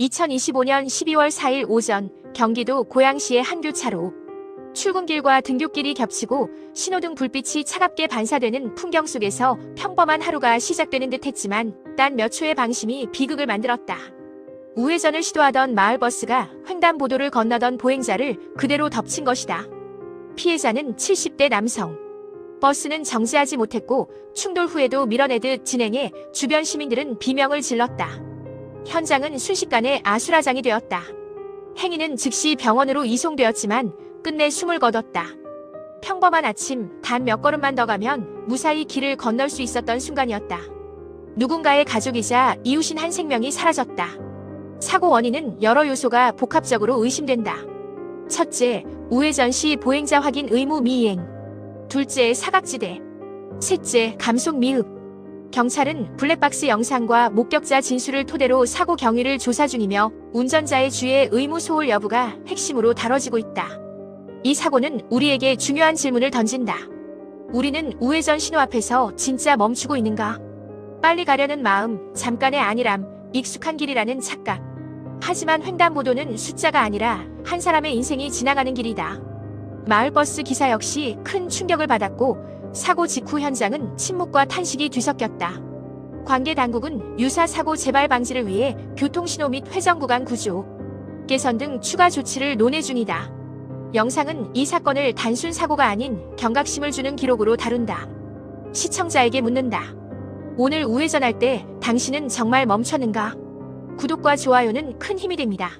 2025년 12월 4일 오전 경기도 고양시의 한 교차로 출근길과 등굣길이 겹치고 신호등 불빛이 차갑게 반사되는 풍경 속에서 평범한 하루가 시작되는 듯 했지만 단 몇 초의 방심이 비극을 만들었다. 우회전을 시도하던 마을버스가 횡단보도를 건너던 보행자를 그대로 덮친 것이다. 피해자는 70대 남성. 버스는 정지하지 못했고 충돌 후에도 밀어내듯 진행해 주변 시민들은 비명을 질렀다. 현장은 순식간에 아수라장이 되었다. 행인은 즉시 병원으로 이송되었지만 끝내 숨을 거뒀다. 평범한 아침 단 몇 걸음만 더 가면 무사히 길을 건널 수 있었던 순간이었다. 누군가의 가족이자 이웃인 한 생명이 사라졌다. 사고 원인은 여러 요소가 복합적으로 의심된다. 첫째, 우회전 시 보행자 확인 의무 미이행. 둘째, 사각지대. 셋째, 감속 미흡. 경찰은 블랙박스 영상과 목격자 진술을 토대로 사고 경위를 조사 중이며 운전자의 주의 의무 소홀 여부가 핵심으로 다뤄지고 있다. 이 사고는 우리에게 중요한 질문을 던진다. 우리는 우회전 신호 앞에서 진짜 멈추고 있는가? 빨리 가려는 마음, 잠깐의 안일함, 익숙한 길이라는 착각. 하지만 횡단보도는 숫자가 아니라 한 사람의 인생이 지나가는 길이다. 마을버스 기사 역시 큰 충격을 받았고 사고 직후 현장은 침묵과 탄식이 뒤섞였다. 관계 당국은 유사 사고 재발 방지를 위해 교통신호 및 회전 구간 구조, 개선 등 추가 조치를 논의 중이다. 영상은 이 사건을 단순 사고가 아닌 경각심을 주는 기록으로 다룬다. 시청자에게 묻는다. 오늘 우회전할 때 당신은 정말 멈췄는가? 구독과 좋아요는 큰 힘이 됩니다.